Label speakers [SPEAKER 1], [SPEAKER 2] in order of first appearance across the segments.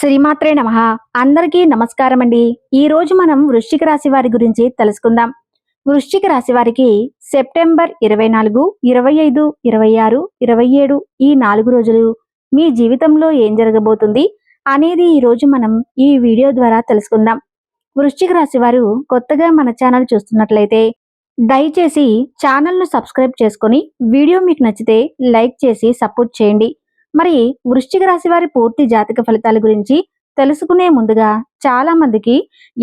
[SPEAKER 1] శ్రీమాత్రే నమ. అందరికీ నమస్కారం అండి ఈ రోజు మనం వృశ్చిక రాశి వారి గురించి తెలుసుకుందాం. వృశ్చిక రాశి వారికి సెప్టెంబర్ ఇరవై నాలుగు ఇరవై ఐదు ఇరవై ఆరు ఇరవై ఏడు ఈ నాలుగు రోజులు మీ జీవితంలో ఏం జరగబోతుంది అనేది ఈ రోజు మనం ఈ వీడియో ద్వారా తెలుసుకుందాం. వృశ్చిక రాశి వారు కొత్తగా మన ఛానల్ చూస్తున్నట్లయితే దయచేసి ఛానల్ను సబ్స్క్రైబ్ చేసుకొని వీడియో మీకు నచ్చితే లైక్ చేసి సపోర్ట్ చేయండి. మరి వృశ్చిక రాశి వారి పూర్తి జాతక ఫలితాల గురించి తెలుసుకునే ముందుగా చాలా మందికి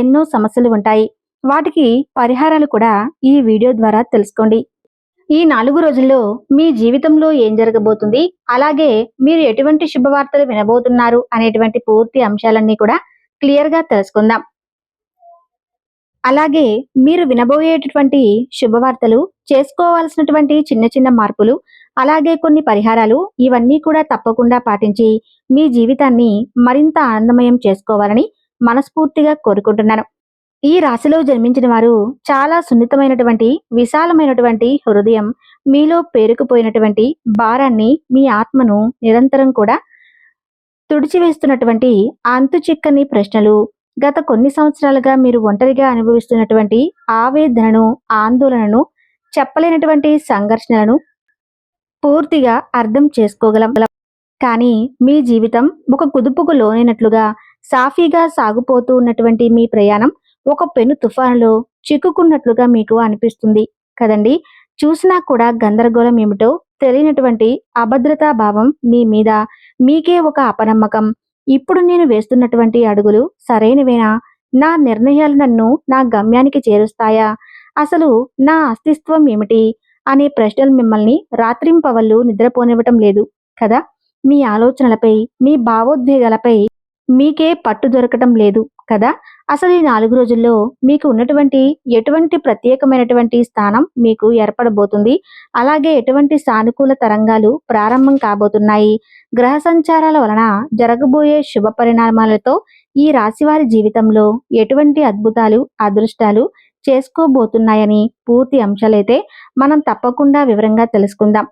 [SPEAKER 1] ఎన్నో సమస్యలు ఉంటాయి. వాటికి పరిహారాలు కూడా ఈ వీడియో ద్వారా తెలుసుకోండి. ఈ నాలుగు రోజుల్లో మీ జీవితంలో ఏం జరగబోతుంది? అలాగే మీరు ఎటువంటి శుభవార్తలు వినబోతున్నారు అనేటువంటి పూర్తి అంశాలన్నీ కూడా క్లియర్గా తెలుసుకుందాం. అలాగే మీరు వినబోయేటటువంటి శుభవార్తలు చేసుకోవాల్సినటువంటి చిన్న చిన్న మార్పులు అలాగే కొన్ని పరిహారాలు ఇవన్నీ కూడా తప్పకుండా పాటించి మీ జీవితాన్ని మరింత ఆనందమయం చేసుకోవాలని మనస్ఫూర్తిగా కోరుకుంటున్నాను. ఈ రాశిలో జన్మించిన వారు చాలా సున్నితమైనటువంటి విశాలమైనటువంటి హృదయం మీలో పేరుకుపోయినటువంటి భారాన్ని మీ ఆత్మను నిరంతరం కూడా తుడిచివేస్తున్నటువంటి అంతు చిక్కని ప్రశ్నలు గత కొన్ని సంవత్సరాలుగా మీరు ఒంటరిగా అనుభవిస్తున్నటువంటి ఆవేదనను ఆందోళనను చెప్పలేనటువంటి సంఘర్షణలను పూర్తిగా అర్థం చేసుకోగలం. కానీ మీ జీవితం ఒక కుదుపుకు లోనైనట్లుగా సాఫీగా సాగుపోతూ ఉన్నటువంటి మీ ప్రయాణం ఒక పెను తుఫానులో చిక్కుకున్నట్లుగా మీకు అనిపిస్తుంది కదండి? చూసినా కూడా గందరగోళం ఏమిటో తెలియనటువంటి అభద్రతా భావం మీ మీద మీకే ఒక అపనమ్మకం. ఇప్పుడు నేను వేస్తున్నటువంటి అడుగులు సరైనవేనా? నా నిర్ణయాలు నన్ను నా గమ్యానికి చేరుస్తాయా? అసలు నా అస్తిత్వం ఏమిటి? అనే ప్రశ్నలు మిమ్మల్ని రాత్రింపవళ్ళు నిద్రపోనివ్వటం లేదు కదా? మీ ఆలోచనలపై మీ భావోద్వేగాలపై మీకే పట్టు దొరకటం లేదు కదా? అసలు ఈ నాలుగు రోజుల్లో మీకు ఉన్నటువంటి ఎటువంటి ప్రత్యేకమైనటువంటి స్థానం మీకు ఏర్పడబోతుంది? అలాగే ఎటువంటి సానుకూల తరంగాలు ప్రారంభం కాబోతున్నాయి? గ్రహ సంచారాల వలన జరగబోయే శుభ పరిణామాలతో ఈ రాశివారి జీవితంలో ఎటువంటి అద్భుతాలు అదృష్టాలు చేసుకోబోతున్నాయని పూర్తి అంశాలైతే మనం తప్పకుండా వివరంగా తెలుసుకుందాం.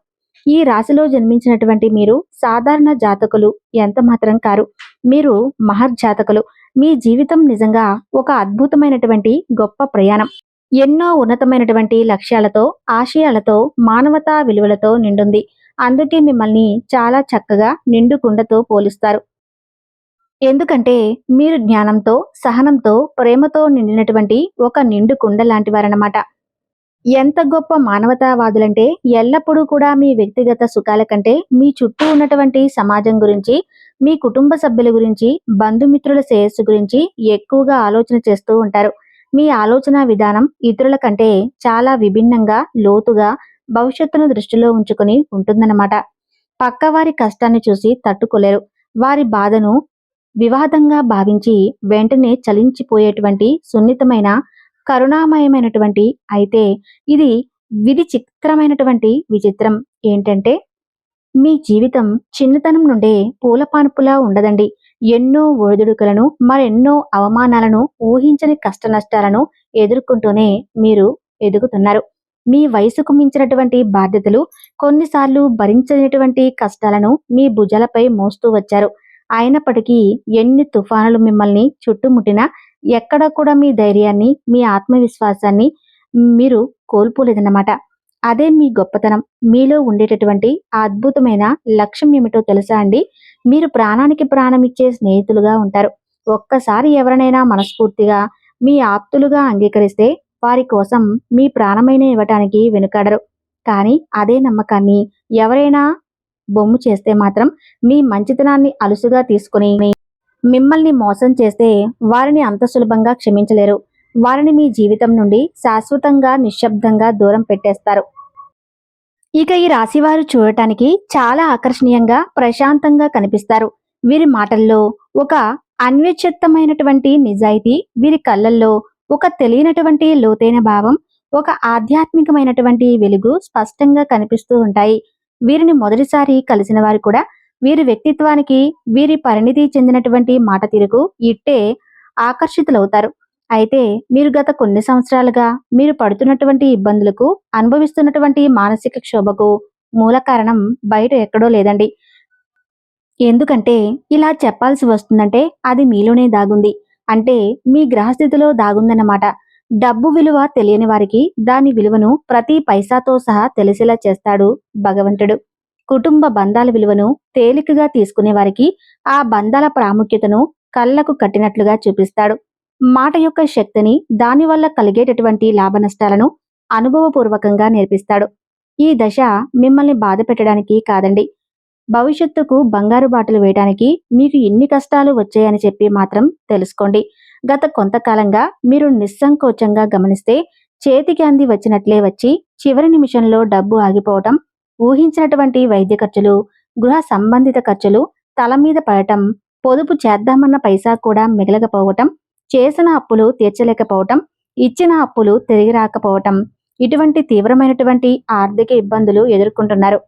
[SPEAKER 1] ఈ రాశిలో జన్మించినటువంటి మీరు సాధారణ జాతకులు ఎంత మాత్రం కారు. మీరు మహర్జాతకులు మీ జీవితం నిజంగా ఒక అద్భుతమైనటువంటి గొప్ప ప్రయాణం. ఎన్నో ఉన్నతమైనటువంటి లక్ష్యాలతో ఆశయాలతో మానవతా విలువలతో నిండుంది. అందుకే మిమ్మల్ని చాలా చక్కగా నిండు కుండతో పోలుస్తారు. ఎందుకంటే మీరు జ్ఞానంతో సహనంతో ప్రేమతో నిండినటువంటి ఒక నిండు కుండ లాంటి వారన్నమాట ఎంత గొప్ప మానవతావాదులంటే ఎల్లప్పుడూ కూడా మీ వ్యక్తిగత సుఖాల కంటే మీ చుట్టూ ఉన్నటువంటి సమాజం గురించి మీ కుటుంబ సభ్యుల గురించి బంధుమిత్రుల శ్రేయస్సు గురించి ఎక్కువగా ఆలోచన చేస్తూ ఉంటారు. మీ ఆలోచన విధానం ఇతరుల కంటే చాలా విభిన్నంగా లోతుగా భవిష్యత్తును దృష్టిలో ఉంచుకుని ఉంటుందన్నమాట. పక్కవారి కష్టాన్ని చూసి తట్టుకోలేరు. వారి బాధను వివాదంగా భావించి వెంటనే చలించిపోయేటువంటి సున్నితమైన కరుణామయమైనటువంటి అయితే ఇది విధి చిత్రమైనటువంటి విచిత్రం. ఏంటంటే మీ జీవితం చిన్నతనం నుండే పూలపానుపులా ఉండదండి. ఎన్నో ఒడిదుడుకులను మరెన్నో అవమానాలను ఊహించని కష్ట నష్టాలను ఎదుర్కొంటూనే మీరు ఎదుగుతున్నారు. మీ వయసుకు మించినటువంటి బాధ్యతలు కొన్నిసార్లు భరించలేనటువంటి కష్టాలను మీ భుజాలపై మోస్తూ వచ్చారు. అయినప్పటికీ ఎన్ని తుఫానులు మిమ్మల్ని చుట్టుముట్టినా ఎక్కడ కూడా మీ ధైర్యాన్ని మీ ఆత్మవిశ్వాసాన్ని మీరు కోల్పోలేదన్నమాట. అదే మీ గొప్పతనం. మీలో ఉండేటటువంటి ఆ అద్భుతమైన లక్ష్యం ఏమిటో తెలుసా అండి? మీరు ప్రాణానికి ప్రాణం ఇచ్చే స్నేహితులుగా ఉంటారు. ఒక్కసారి ఎవరినైనా మనస్ఫూర్తిగా మీ ఆప్తులుగా అంగీకరిస్తే వారి కోసం మీ ప్రాణమైన ఇవ్వటానికి వెనుకాడరు. కానీ అదే నమ్మకాన్ని ఎవరైనా బొమ్ము చేస్తే మాత్రం మీ మంచితనాన్ని అలుసుగా తీసుకుని మిమ్మల్ని మోసం చేస్తే వారిని అంత సులభంగా క్షమించలేరు. వారిని మీ జీవితం నుండి శాశ్వతంగా నిశ్శబ్దంగా దూరం పెట్టేస్తారు. ఇక ఈ రాశివారు చూడటానికి చాలా ఆకర్షణీయంగా ప్రశాంతంగా కనిపిస్తారు. వీరి మాటల్లో ఒక అన్వేషితమైనటువంటి నిజాయితీ వీరి కళ్ళల్లో ఒక తెలియనటువంటి లోతైన భావం ఒక ఆధ్యాత్మికమైనటువంటి వెలుగు స్పష్టంగా కనిపిస్తూ ఉంటాయి. వీరిని మొదటిసారి కలిసిన వారు కూడా వీరి వ్యక్తిత్వానికి వీరి పరిణితి చెందినటువంటి మాట తీరుకు ఇట్టే ఆకర్షితులవుతారు. అయితే మీరు గత కొన్ని సంవత్సరాలుగా మీరు పడుతున్నటువంటి ఇబ్బందులకు అనుభవిస్తున్నటువంటి మానసిక క్షోభకు మూల కారణం బయట ఎక్కడో లేదండి. ఎందుకంటే ఇలా చెప్పాల్సి వస్తుందంటే అది మీలోనే దాగుంది. అంటే మీ గ్రహస్థితిలో దాగుందన్నమాట. డబ్బు విలువ తెలియని వారికి దాని విలువను ప్రతి పైసాతో సహా తెలిసేలా చేస్తాడు భగవంతుడు. కుటుంబ బంధాల విలువను తేలికగా తీసుకునే వారికి ఆ బంధాల ప్రాముఖ్యతను కళ్ళకు కట్టినట్లుగా చూపిస్తాడు. మాట యొక్క శక్తిని దానివల్ల కలిగేటటువంటి లాభ నష్టాలను అనుభవపూర్వకంగా నేర్పిస్తాడు. ఈ దశ మిమ్మల్ని బాధ పెట్టడానికి కాదండి. భవిష్యత్తుకు బంగారు బాటలు వేయడానికి మీకు ఎన్ని కష్టాలు వచ్చాయని చెప్పి మాత్రం తెలుసుకోండి. గత కొంతకాలంగా మీరు నిస్సంకోచంగా గమనిస్తే చేతికి అంది వచ్చినట్లే వచ్చి చివరి నిమిషంలో డబ్బు ఆగిపోవటం ఊహించినటువంటి వైద్య ఖర్చులు గృహ సంబంధిత ఖర్చులు తల మీద పడటం పొదుపు చేద్దామన్న పైసా కూడా మిగలకపోవటం చేసిన అప్పులు తీర్చలేకపోవటం ఇచ్చిన అప్పులు తిరిగి రాకపోవటం ఇటువంటి తీవ్రమైనటువంటి ఆర్థిక ఇబ్బందులు ఎదుర్కొంటున్నారు.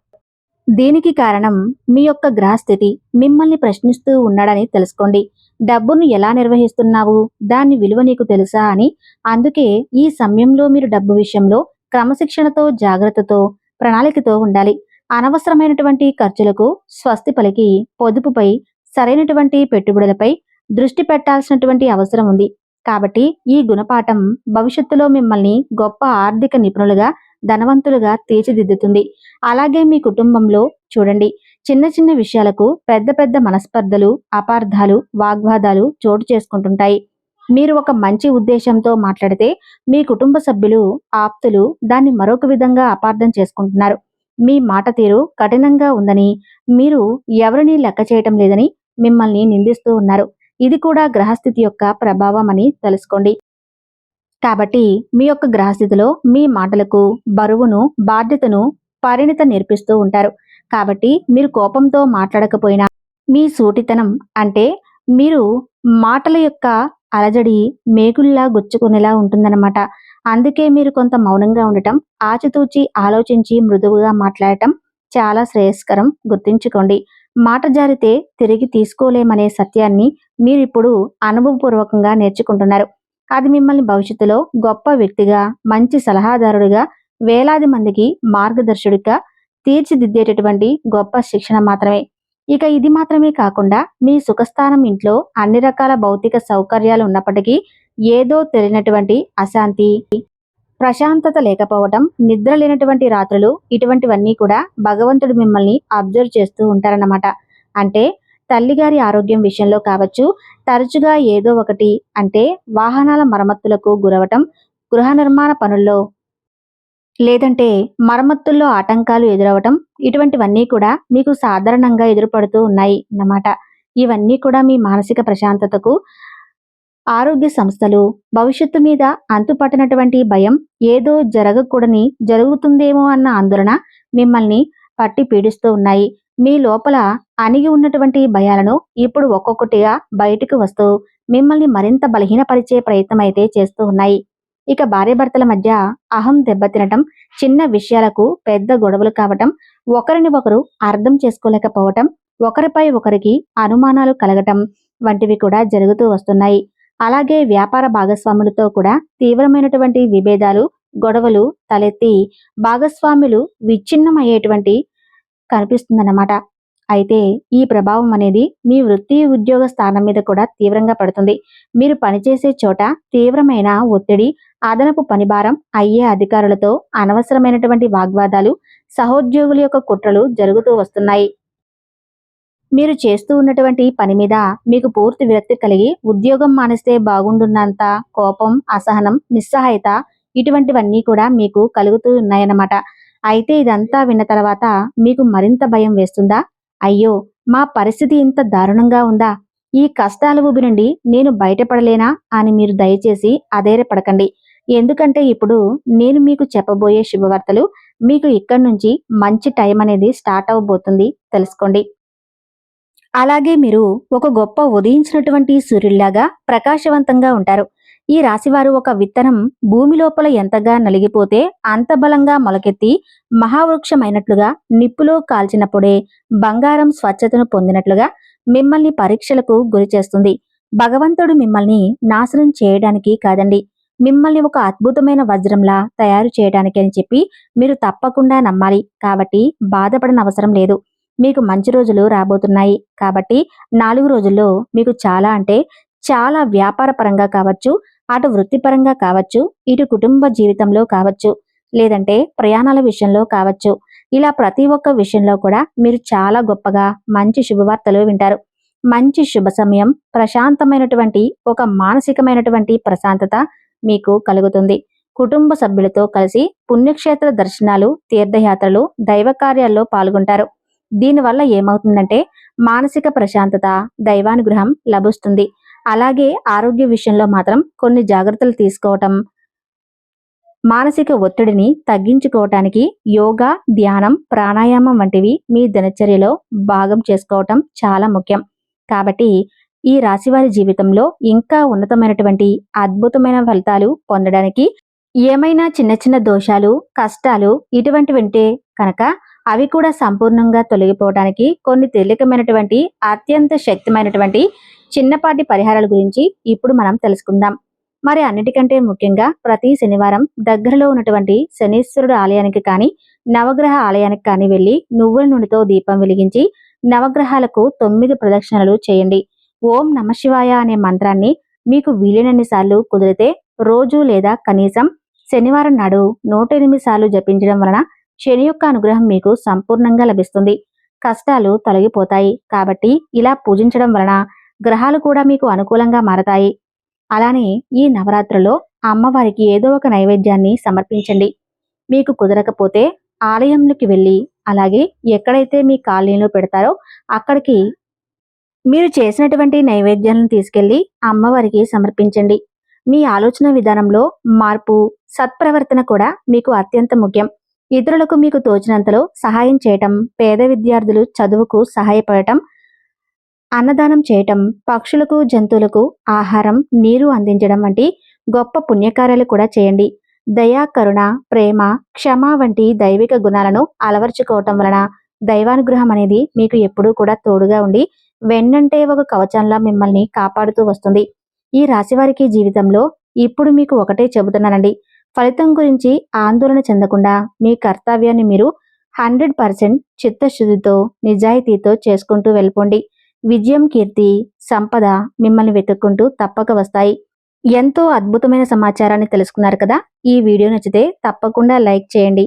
[SPEAKER 1] దీనికి కారణం? మీ యొక్క గ్రహస్థితి మిమ్మల్ని ప్రశ్నిస్తూ ఉన్నాడని తెలుసుకోండి. డబ్బును ఎలా నిర్వహిస్తున్నావు? దాని విలువ నీకు తెలుసా అని. అందుకే ఈ సమయంలో మీరు డబ్బు విషయంలో క్రమశిక్షణతో జాగ్రత్తతో ప్రణాళికతో ఉండాలి. అనవసరమైనటువంటి ఖర్చులకు స్వస్తి పలికి పొదుపుపై సరైనటువంటి పెట్టుబడులపై దృష్టి పెట్టాల్సినటువంటి అవసరం ఉంది. కాబట్టి ఈ గుణపాఠం భవిష్యత్తులో మిమ్మల్ని గొప్ప ఆర్థిక నిపుణులుగా ధనవంతులుగా తీర్చిదిద్దుతుంది. అలాగే మీ కుటుంబంలో చూడండి చిన్న చిన్న విషయాలకు పెద్ద పెద్ద మనస్పర్ధలు అపార్థాలు వాగ్వాదాలు చోటు చేసుకుంటుంటాయి. మీరు ఒక మంచి ఉద్దేశంతో మాట్లాడితే మీ కుటుంబ సభ్యులు ఆప్తులు దాన్ని మరొక విధంగా అపార్థం చేసుకుంటున్నారు. మీ మాట తీరు కఠినంగా ఉందని మీరు ఎవరిని లెక్క చేయటం లేదని మిమ్మల్ని నిందిస్తూ ఉన్నారు. ఇది కూడా గ్రహస్థితి యొక్క ప్రభావం అని తెలుసుకోండి. కాబట్టి మీ యొక్క గ్రహస్థితిలో మీ మాటలకు బరువును బాధ్యతను పరిణిత నేర్పిస్తూ ఉంటారు. కాబట్టి మీరు కోపంతో మాట్లాడకపోయినా మీ సూటితనం అంటే మీరు మాటల యొక్క అలజడి మేకుల్లా గుచ్చుకునేలా ఉంటుందన్నమాట. అందుకే మీరు కొంత మౌనంగా ఉండటం ఆచితూచి ఆలోచించి మృదువుగా మాట్లాడటం చాలా శ్రేయస్కరం. గుర్తుంచుకోండి మాట జారితే తిరిగి తీసుకోలేమనే సత్యాన్ని మీరిప్పుడు అనుభవపూర్వకంగా నేర్చుకుంటున్నారు. అది మిమ్మల్ని భవిష్యత్తులో గొప్ప వ్యక్తిగా మంచి సలహాదారుడిగా వేలాది మందికి మార్గదర్శుడిగా తీర్చిదిద్దేటటువంటి గొప్ప శిక్షణ మాత్రమే. ఇక ఇది మాత్రమే కాకుండా మీ సుఖస్థానం ఇంట్లో అన్ని రకాల భౌతిక సౌకర్యాలు ఉన్నప్పటికీ ఏదో తెలియనటువంటి అశాంతి ప్రశాంతత లేకపోవటం నిద్ర లేనటువంటి రాత్రులు ఇటువంటివన్నీ కూడా భగవంతుడు మిమ్మల్ని అబ్జర్వ్ చేస్తూ ఉంటారన్నమాట. అంటే తల్లిగారి ఆరోగ్యం విషయంలో కావచ్చు తరచుగా ఏదో ఒకటి అంటే వాహనాల మరమ్మతులకు గురవటం గృహ నిర్మాణ పనుల్లో లేదంటే మరమ్మతుల్లో ఆటంకాలు ఎదురవటం ఇటువంటివన్నీ కూడా మీకు సాధారణంగా ఎదురుపడుతూ ఉన్నాయి అన్నమాట. ఇవన్నీ కూడా మీ మానసిక ప్రశాంతతకు ఆరోగ్య సంస్థలు భవిష్యత్తు మీద అంతుపట్టనటువంటి భయం ఏదో జరగకూడని జరుగుతుందేమో అన్న ఆందోళన మిమ్మల్ని పట్టి పీడిస్తూ ఉన్నాయి. మీ లోపల అణిగి ఉన్నటువంటి భయాలను ఇప్పుడు ఒక్కొక్కటిగా బయటకు వస్తూ మిమ్మల్ని మరింత బలహీనపరిచే ప్రయత్నం అయితే చేస్తూ ఉన్నాయి. ఇక భార్యాభర్తల మధ్య అహం దెబ్బతినటం చిన్న విషయాలకు పెద్ద గొడవలు కావటం ఒకరిని ఒకరు అర్థం చేసుకోలేకపోవటం ఒకరిపై ఒకరికి అనుమానాలు కలగటం వంటివి కూడా జరుగుతూ వస్తున్నాయి. అలాగే వ్యాపార భాగస్వాములతో కూడా తీవ్రమైనటువంటి విభేదాలు గొడవలు తలెత్తి భాగస్వాములు విచ్ఛిన్నమయ్యేటువంటి కనిపిస్తుందన్నమాట. అయితే ఈ ప్రభావం అనేది మీ వృత్తి ఉద్యోగ స్థానం మీద కూడా తీవ్రంగా పడుతుంది. మీరు పనిచేసే చోట తీవ్రమైన ఒత్తిడి అదనపు పనిభారం అయ్యే అధికారులతో అనవసరమైనటువంటి వాగ్వాదాలు సహోద్యోగుల యొక్క కుట్రలు జరుగుతూ వస్తున్నాయి. మీరు చేస్తూ ఉన్నటువంటి పని మీద మీకు పూర్తి విరక్తి కలిగి ఉద్యోగం మానేస్తే బాగుండున్నంత కోపం అసహనం నిస్సహాయత ఇటువంటివన్నీ కూడా మీకు కలుగుతూ ఉన్నాయన్నమాట. అయితే ఇదంతా విన్న తర్వాత మీకు మరింత భయం వేస్తుందా? అయ్యో మా పరిస్థితి ఇంత దారుణంగా ఉందా? ఈ కష్టాల ఊబి నుండి నేను బయటపడలేనా? అని మీరు దయచేసి అధైర్యపడకండి. ఎందుకంటే ఇప్పుడు నేను మీకు చెప్పబోయే శుభవార్తలు మీకు ఇక్కడి నుంచి మంచి టైం అనేది స్టార్ట్ అవ్వబోతుంది తెలుసుకోండి. అలాగే మీరు ఒక గొప్ప ఉదయించినటువంటి సూర్యుల్లాగా ప్రకాశవంతంగా ఉంటారు. ఈ రాశివారు ఒక విత్తనం భూమి లోపల ఎంతగా నలిగిపోతే అంత బలంగా మొలకెత్తి మహావృక్షమైనట్లుగా నిప్పులో కాల్చినప్పుడే బంగారం స్వచ్ఛతను పొందినట్లుగా మిమ్మల్ని పరీక్షలకు గురి చేస్తుంది. భగవంతుడు మిమ్మల్ని నాశనం చేయడానికి కాదండి. మిమ్మల్ని ఒక అద్భుతమైన వజ్రంలా తయారు చేయడానికి అని చెప్పి మీరు తప్పకుండా నమ్మాలి. కాబట్టి బాధపడన అవసరం లేదు. మీకు మంచి రోజులు రాబోతున్నాయి. కాబట్టి నాలుగు రోజుల్లో మీకు చాలా అంటే చాలా వ్యాపార పరంగా కావచ్చు అటు వృత్తిపరంగా కావచ్చు ఇటు కుటుంబ జీవితంలో కావచ్చు లేదంటే ప్రయాణాల విషయంలో కావచ్చు. ఇలా ప్రతి ఒక్క విషయంలో కూడా మీరు చాలా గొప్పగా మంచి శుభవార్తలు వింటారు. మంచి శుభ సమయం ప్రశాంతమైనటువంటి ఒక మానసికమైనటువంటి ప్రశాంతత మీకు కలుగుతుంది. కుటుంబ సభ్యులతో కలిసి పుణ్యక్షేత్ర దర్శనాలు తీర్థయాత్రలు దైవ కార్యాల్లో పాల్గొంటారు. దీనివల్ల ఏమవుతుందంటే మానసిక ప్రశాంతత దైవానుగ్రహం లభిస్తుంది. అలాగే ఆరోగ్య విషయంలో మాత్రం కొన్ని జాగ్రత్తలు తీసుకోవటం మానసిక ఒత్తిడిని తగ్గించుకోవటానికి యోగా ధ్యానం ప్రాణాయామం వంటివి మీ దినచర్యలో భాగం చేసుకోవటం చాలా ముఖ్యం. కాబట్టి ఈ రాశివారి జీవితంలో ఇంకా ఉన్నతమైనటువంటి అద్భుతమైన ఫలితాలు పొందడానికి ఏమైనా చిన్న చిన్న దోషాలు కష్టాలు ఇటువంటివంటే కనుక అవి కూడా సంపూర్ణంగా తొలగిపోవడానికి కొన్ని తేలికమైనటువంటి అత్యంత శక్తిమైనటువంటి చిన్నపాటి పరిహారాల గురించి ఇప్పుడు మనం తెలుసుకుందాం. మరి అన్నిటికంటే ముఖ్యంగా ప్రతి శనివారం దగ్గరలో ఉన్నటువంటి శనీశ్వరుడు ఆలయానికి కానీ నవగ్రహ ఆలయానికి కానీ వెళ్ళి నువ్వుల నూనెతో దీపం వెలిగించి నవగ్రహాలకు తొమ్మిది ప్రదక్షిణలు చేయండి. ఓం నమశివాయ అనే మంత్రాన్ని మీకు వీలైనన్ని సార్లు కుదిరితే రోజు లేదా కనీసం శనివారం నాడు నూట ఎనిమిది సార్లు జపించడం వలన శని యొక్క అనుగ్రహం మీకు సంపూర్ణంగా లభిస్తుంది. కష్టాలు తొలగిపోతాయి కాబట్టి ఇలా పూజించడం వలన గ్రహాలు కూడా మీకు అనుకూలంగా మారతాయి. అలానే ఈ నవరాత్రిలో అమ్మవారికి ఏదో ఒక నైవేద్యాన్ని సమర్పించండి. మీకు కుదరకపోతే ఆలయంలోకి వెళ్ళి అలాగే ఎక్కడైతే మీ కాలనీలో పెడతారో అక్కడికి మీరు చేసినటువంటి నైవేద్యాలను తీసుకెళ్ళి అమ్మవారికి సమర్పించండి. మీ ఆలోచన విధానంలో మార్పు సత్ప్రవర్తన కూడా మీకు అత్యంత ముఖ్యం. ఇతరులకు మీకు తోచినంతలో సహాయం చేయటం పేద విద్యార్థులు చదువుకు సహాయపడటం అన్నదానం చేయటం పక్షులకు జంతువులకు ఆహారం నీరు అందించడం వంటి గొప్ప పుణ్యకార్యాలు కూడా చేయండి. దయా కరుణ ప్రేమ క్షమ వంటి దైవిక గుణాలను అలవర్చుకోవటం వలన దైవానుగ్రహం అనేది మీకు ఎప్పుడూ కూడా తోడుగా ఉండి వెన్నంటే ఒక కవచంలా మిమ్మల్ని కాపాడుతూ వస్తుంది. ఈ రాశివారికి జీవితంలో ఇప్పుడు మీకు ఒకటే చెబుతున్నానండి. ఫలితం గురించి ఆందోళన చెందకుండా మీ కర్తవ్యాన్ని మీరు హండ్రెడ్ పర్సెంట్ చిత్తశుద్ధితో నిజాయితీతో చేసుకుంటూ వెళ్ళిపోండి. విజయం కీర్తి సంపద మిమ్మల్ని వెతుక్కుంటూ తప్పక వస్తాయి. ఎంతో అద్భుతమైన సమాచారాన్ని తెలుసుకున్నారు కదా? ఈ వీడియో నచ్చితే తప్పకుండా లైక్ చేయండి.